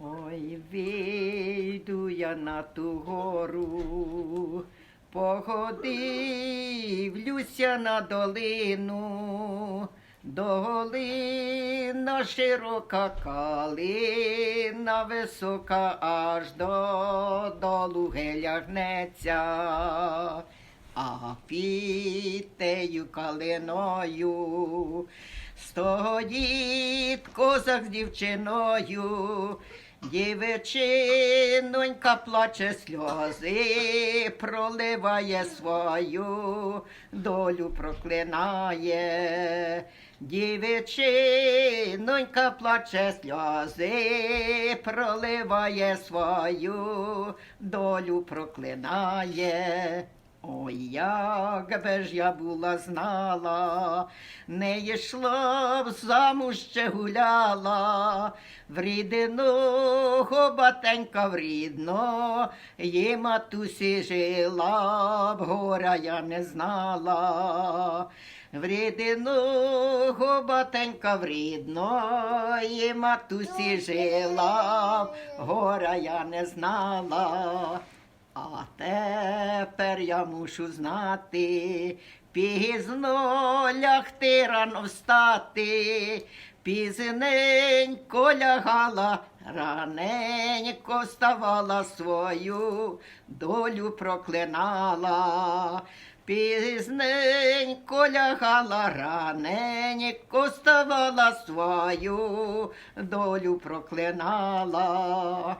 Ой, вийду я на ту гору, погодивлюся на долину, долина широка калина висока аж до долу гнеться. А під калиною стоїть козак з дівчиною, дівчинонька плаче сльози, проливає свою, долю проклинає. Дівчинонька плаче сльози, проливає свою, долю проклинає. Ой, як би ж я була знала, не йшла б замуж ще гуляла, в рідного батенька в рідно, їй матусі жила, б горя я не знала. В рідного батенька в рідно, і матусі жила, б горя я не знала. А тепер я мушу знати, пізно лягти рано встати, пізненько лягала, раненько вставала свою, долю проклинала. Пізненько лягала, раненько вставала свою, долю проклинала.